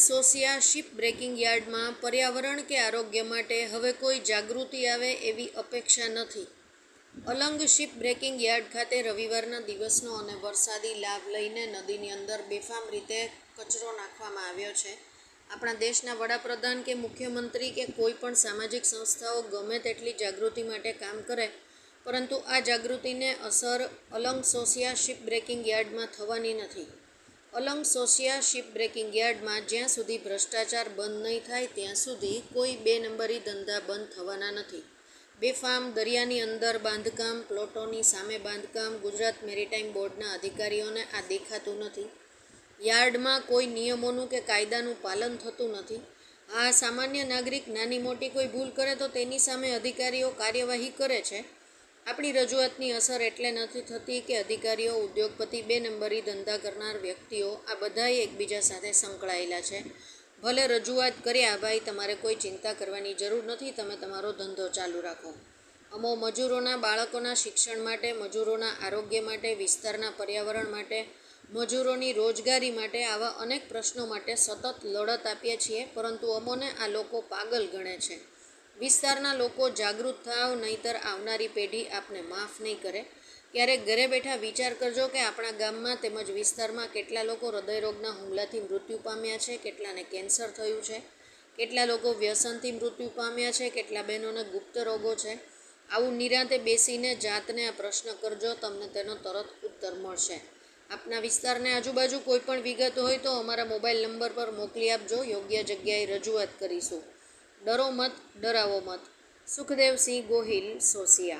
Sosiya ship breaking યાર્ડમાં પર્યાવરણ કે આરોગ્ય માટે હવે કોઈ જાગૃતિ આવે એવી અપેક્ષા નથી. અલંગ શિપ બ્રેકિંગ યાર્ડ ખાતે રવિવારના દિવસનો અને વરસાદી લાભ લઈને નદીની અંદર બેફામ રીતે કચરો નાખવામાં આવ્યો છે. આપણા દેશના વડાપ્રધાન કે મુખ્યમંત્રી કે કોઈ પણ સામાજિક સંસ્થાઓ ગમે તેટલી જાગૃતિ માટે કામ કરે, પરંતુ આ જાગૃતિને અસર અલંગ સોસિયા શિપ બ્રેકિંગ યાર્ડમાં થવાની નથી. અલંગ સોસિયા શિપ બ્રેકિંગ યાર્ડમાં જ્યાં સુધી ભ્રષ્ટાચાર બંધ નહીં થાય ત્યાં સુધી કોઈ બે નંબરી ધંધા બંધ થવાના નથી. બેફામ દરિયાની અંદર બાંધકામ, પ્લોટોની સામે બાંધકામ, ગુજરાત મેરીટાઈમ બોર્ડના અધિકારીઓને આ દેખાતું નથી. યાર્ડમાં કોઈ નિયમોનું કે કાયદાનું પાલન થતું નથી. આ સામાન્ય નાગરિક નાની મોટી કોઈ ભૂલ કરે તો તેની સામે અધિકારીઓ કાર્યવાહી કરે છે. આપણી રજૂઆતની અસર એટલે નથી થતી કે અધિકારીઓ, ઉદ્યોગપતિ બે નંબરી ધંધા કરનાર વ્યક્તિઓ આ બધાએ એકબીજા સાથે સંકળાયેલા છે. ભલે રજૂઆત કર્યા ભાઈ, તમારે કોઈ ચિંતા કરવાની જરૂર નથી, તમે તમારો ધંધો ચાલુ રાખો. અમો મજૂરોના બાળકોના શિક્ષણ માટે, મજૂરોના આરોગ્ય માટે, વિસ્તારના પર્યાવરણ માટે, મજૂરોની રોજગારી માટે આવા અનેક પ્રશ્નો માટે સતત લડત આપીએ છીએ, પરંતુ અમોને આ લોકો પાગલ ગણે છે. વિસ્તારના લોકો જાગૃત થાવ, નહીતર આવનારી પેઢી આપને માફ નહીં કરે. ક્યારેક ઘરે બેઠા વિચાર કરજો કે આપણા ગામમાં તેમજ વિસ્તારમાં કેટલા લોકો હૃદયરોગના હુમલાથી મૃત્યુ પામ્યા છે, કેટલાને કેન્સર થયું છે, કેટલા લોકો વ્યસનથી મૃત્યુ પામ્યા છે, કેટલા બહેનોને ગુપ્ત રોગો છે. આવું નિરાંતે બેસીને જાતને આ પ્રશ્ન કરજો, તમને તેનો તરત ઉત્તર મળશે. આપના વિસ્તારને આજુબાજુ કોઈ પણ વિગત હોય તો અમારા મોબાઈલ નંબર પર મોકલી આપજો. યોગ્ય જગ્યાએ રજૂઆત કરીશું. ડરો મત ડરાવો મત. સુખદેવસિંહ ગોહિલ સોસિયા.